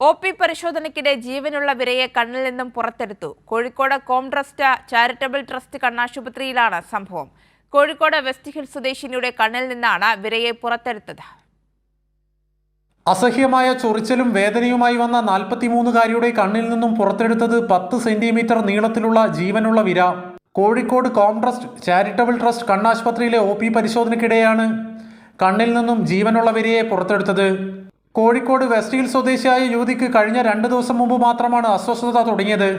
O P പരിശോധനയ്ക്കിടെ ജീവനുള്ള വിരയെ കണ്ണിൽ നിന്നും പുറത്തെടുത്തു. കോഴിക്കോട് കോംട്രസ്റ്റ് ചാരിറ്റബിൾ ട്രസ്റ്റ് കണ്ണാശുപത്രിയിലാണ് സംഭവം. കോഴിക്കോട് വെസ്റ്റ് ഹിൽ സ്വദേശിനിയുടെ കണ്ണിൽ നിന്നാണ് വിരയെ പുറത്തെടുത്തത്. അസഹ്യമായ ചൊറിച്ചലും വേദനയുമായി വന്ന നാൽപ്പത്തിമൂന്നുകാരിയുടെ കണ്ണിൽ നിന്നും പുറത്തെടുത്തത് പത്ത് സെന്റിമീറ്റർ നീളത്തിലുള്ള ജീവനുള്ള വിര. കോഴിക്കോട് കോംട്രസ്റ്റ് ചാരിറ്റബിൾ ട്രസ്റ്റ് കണ്ണാശുപത്രിയിലെ ഒ പരിശോധനയ്ക്കിടെയാണ് കണ്ണിൽ നിന്നും ജീവനുള്ള വിരയെ പുറത്തെടുത്തത്. കോഴിക്കോട് വെസ്റ്റ് ഹിൽ സ്വദേശിയായ യുവതിക്ക് കഴിഞ്ഞ രണ്ട് ദിവസം മുമ്പ് മാത്രമാണ് അസ്വസ്ഥത തുടങ്ങിയത്.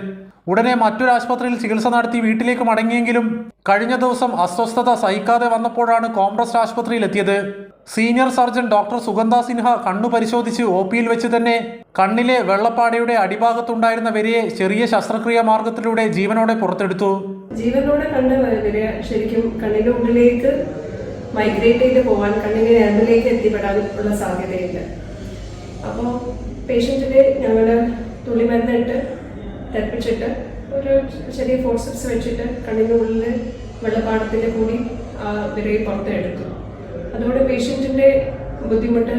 ഉടനെ മറ്റൊരു ആശുപത്രിയിൽ ചികിത്സ നടത്തി വീട്ടിലേക്ക് മടങ്ങിയെങ്കിലും കഴിഞ്ഞ ദിവസം അസ്വസ്ഥത സഹിക്കാതെ വന്നപ്പോഴാണ് കോംട്രസ്റ്റ് ആശുപത്രിയിൽ എത്തിയത്. സീനിയർ സർജൻ ഡോക്ടർ സുഗന്ധ സിൻഹ കണ്ണു പരിശോധിച്ച് ഒ പിയിൽ വെച്ച് തന്നെ കണ്ണിലെ വെള്ളപ്പാടയുടെ അടിഭാഗത്തുണ്ടായിരുന്ന വരിയെ ചെറിയ ശസ്ത്രക്രിയ മാർഗത്തിലൂടെ ജീവനോടെ പുറത്തെടുത്തു. ജീവനോടെ ശരിക്കും കണ്ണിന്റെ മൈഗ്രേറ്റ് ചെയ്ത് പോകാൻ കണ്ണിന്റെ എത്തിപ്പെടാൻ ഉള്ള സാധ്യതയുണ്ട്. അപ്പോൾ പേഷ്യന്റിനെ ഞങ്ങൾ തുള്ളിമരുന്നിട്ട് തെറപ്പിച്ചിട്ട് ഒരു ചെറിയ ഫോർസെപ്സ് വെച്ചിട്ട് കണ്ണിനുള്ളിൽ വെള്ളപ്പാടത്തിന്റെ കൂടി വിരയിൽ പുറത്ത് എടുക്കും അതോടെ പേഷ്യന്റിന്റെ ബുദ്ധിമുട്ട്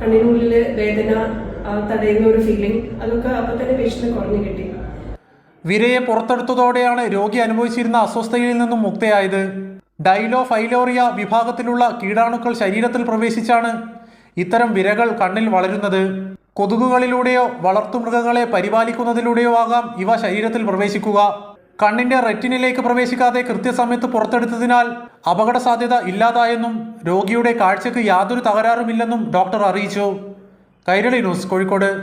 കണ്ണിനുള്ളിൽ വേദന തടയുന്ന ഒരു ഫീലിംഗ് അതൊക്കെ അപ്പോൾ തന്നെ പേഷ്യന്റിന് കുറഞ്ഞു കിട്ടി. വിരയെ പുറത്തെടുത്തതോടെയാണ് രോഗി അനുഭവിച്ചിരുന്ന അസ്വസ്ഥതയിൽ നിന്നും മുക്തയായത്. ഡൈലോ ഫൈലോറിയ വിഭാഗത്തിലുള്ള കീടാണുക്കൾ ശരീരത്തിൽ പ്രവേശിച്ചാണ് ഇത്തരം വിരകൾ കണ്ണിൽ വളരുന്നത് കൊതുകുകളിലൂടെയോ വളർത്തുമൃഗങ്ങളെ പരിപാലിക്കുന്നതിലൂടെയോ ആകാം ഇവ ശരീരത്തിൽ പ്രവേശിക്കുക. കണ്ണിന്റെ റെറ്റിനിലേക്ക് പ്രവേശിക്കാതെ കൃത്യസമയത്ത് പുറത്തെടുത്തതിനാൽ അപകട സാധ്യത ഇല്ലാതായെന്നും രോഗിയുടെ കാഴ്ചക്ക് യാതൊരു തകരാറുമില്ലെന്നും ഡോക്ടർ അറിയിച്ചു. കൈരളി ന്യൂസ് കോഴിക്കോട്.